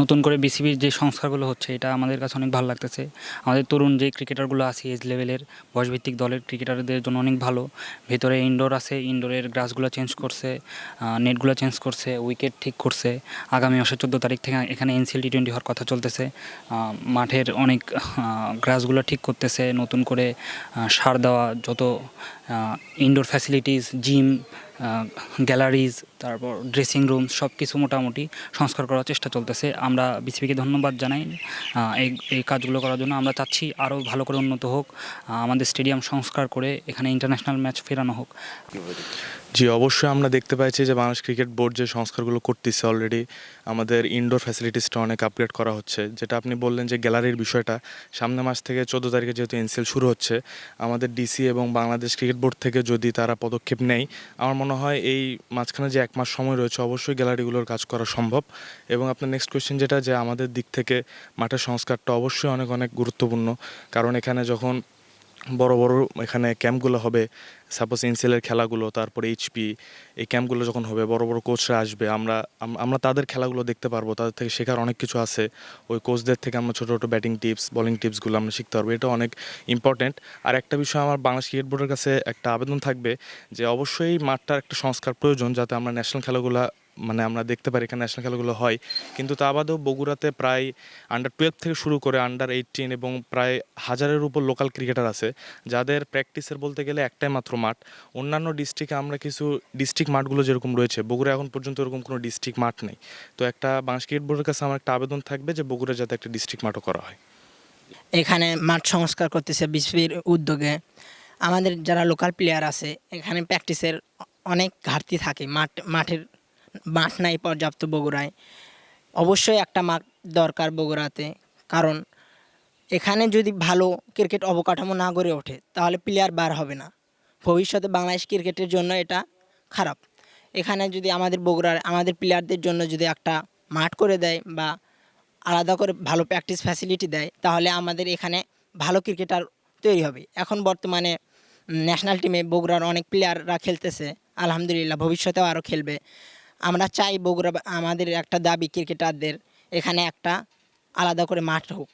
নতুন করে বিসিবির যে সংস্কারগুলো হচ্ছে, এটা আমাদের কাছে অনেক ভালো লাগতেছে। আমাদের তরুণ যে ক্রিকেটারগুলো আছে এজ লেভেলের বয়সভিত্তিক দলের ক্রিকেটারদের জন্য অনেক ভালো। ভেতরে ইনডোর আছে ইনডোরের গ্রাসগুলো চেঞ্জ করছে নেটগুলো চেঞ্জ করছে উইকেট ঠিক করছে। আগামী মাসের চোদ্দ তারিখ থেকে এখানে এনসিএল টি টোয়েন্টি হওয়ার কথা চলতেছে। মাঠের অনেক গ্রাসগুলো ঠিক করতেছে। নতুন করে সার দেওয়া যত ইনডোর ফ্যাসিলিটিস জিম গ্যালারিজ তারপর ড্রেসিং রুম সব কিছু মোটামুটি সংস্কার করার চেষ্টা চলতেছে। আমরা বিসিবিকে ধন্যবাদ জানাই। এই এই কাজগুলো করার জন্য আমরা চাচ্ছি আরও ভালো করে উন্নত হোক আমাদের স্টেডিয়াম সংস্কার করে এখানে ইন্টারন্যাশনাল ম্যাচ ফেরানো হোক। জি, অবশ্যই আমরা দেখতে পাচ্ছি যে বাংলাদেশ ক্রিকেট বোর্ড যে সংস্কারগুলো করতেছে অলরেডি আমাদের ইনডোর ফ্যাসিলিটিসটা অনেক আপগ্রেড করা হচ্ছে। যেটা আপনি বললেন যে গ্যালারির বিষয়টা, সামনে মাস থেকে চোদ্দ তারিখে যেহেতু এনসিএল শুরু হচ্ছে, আমাদের ডিসি এবং বাংলাদেশ ক্রিকেট বোর্ড থেকে যদি তারা পদক্ষেপ নেয়, আমার মনে হয় এই মাঝখানে যে এক মাস সময় রয়েছে, অবশ্যই গ্যালারিগুলোর কাজ করা সম্ভব। এবং আপনার নেক্সট কোয়েশ্চেন যেটা, যে আমাদের দিক থেকে মাঠের সংস্কারটা অবশ্যই অনেক অনেক গুরুত্বপূর্ণ। কারণ এখানে যখন বড় বড় এখানে ক্যাম্পগুলো হবে। সাপোজ এনসিএলের খেলাগুলো, তারপরে এইচপি এই ক্যাম্পগুলো যখন হবে, বড় বড় কোচরা আসবে। আমরা আমরা তাদের খেলাগুলো দেখতে পারব, তাদের থেকে শেখার অনেক কিছু আছে। ওই কোচদের থেকে আমরা ছোটো ছোটো ব্যাটিং টিপস বলিং টিপসগুলো আমরা শিখতে পারব। এটা অনেক ইম্পর্ট্যান্ট আর একটা বিষয়, আমার বাংলাদেশ ক্রিকেট বোর্ডের কাছে একটা আবেদন থাকবে যে, অবশ্যই মাঠটার একটা সংস্কার প্রয়োজন, যাতে আমরা ন্যাশনাল খেলাগুলো মানে আমরা দেখতে পারি এখানে ন্যাশনাল খেলাগুলো হয়। কিন্তু তা বাদেও বগুড়াতে প্রায় আন্ডার টুয়েলভ থেকে শুরু করে আন্ডার এইটিন এবং প্রায় হাজারের উপর লোকাল ক্রিকেটার আছে। যাদের প্র্যাকটিসের বলতে গেলে একটাই মাত্র মাঠ। অন্যান্য ডিস্ট্রিক্টে আমরা কিছু ডিস্ট্রিক্ট মাঠগুলো যেরকম রয়েছে, বগুড়া এখন পর্যন্ত এরকম কোনো ডিস্ট্রিক্ট মাঠ নেই। তো একটা বাংলাদেশ ক্রিকেট বোর্ডের কাছে আমার একটা আবেদন থাকবে যে বগুড়া যাতে একটা ডিস্ট্রিক্ট মাঠও করা হয়। এখানে মাঠ সংস্কার করতেছে বিসিবির উদ্যোগে। আমাদের যারা লোকাল প্লেয়ার আছে, এখানে প্র্যাকটিসের অনেক ঘাটতি থাকে মাঠ, মাঠের মাঠ নাই পর্যাপ্ত বগুড়ায়। অবশ্যই একটা মাঠ দরকার বগুড়াতে, কারণ এখানে যদি ভালো ক্রিকেট অবকাঠামো না গড়ে ওঠে, তাহলে প্লেয়ার বার হবে না। ভবিষ্যতে বাংলাদেশ ক্রিকেটের জন্য এটা খারাপ। এখানে যদি আমাদের বগুড়ার, আমাদের প্লেয়ারদের জন্য যদি একটা মাঠ করে দেয় বা আলাদা করে ভালো প্র্যাকটিস ফ্যাসিলিটি দেয়, তাহলে আমাদের এখানে ভালো ক্রিকেটার তৈরি হবে। এখন বর্তমানে ন্যাশনাল টিমে বগুড়ার অনেক প্লেয়াররা খেলতেছে। আলহামদুলিল্লাহ, ভবিষ্যতেও আরও খেলবে। আমরা চাই বগুড়া আমাদের একটা দাবি ক্রিকেটারদের এখানে একটা আলাদা করে মাঠ হোক।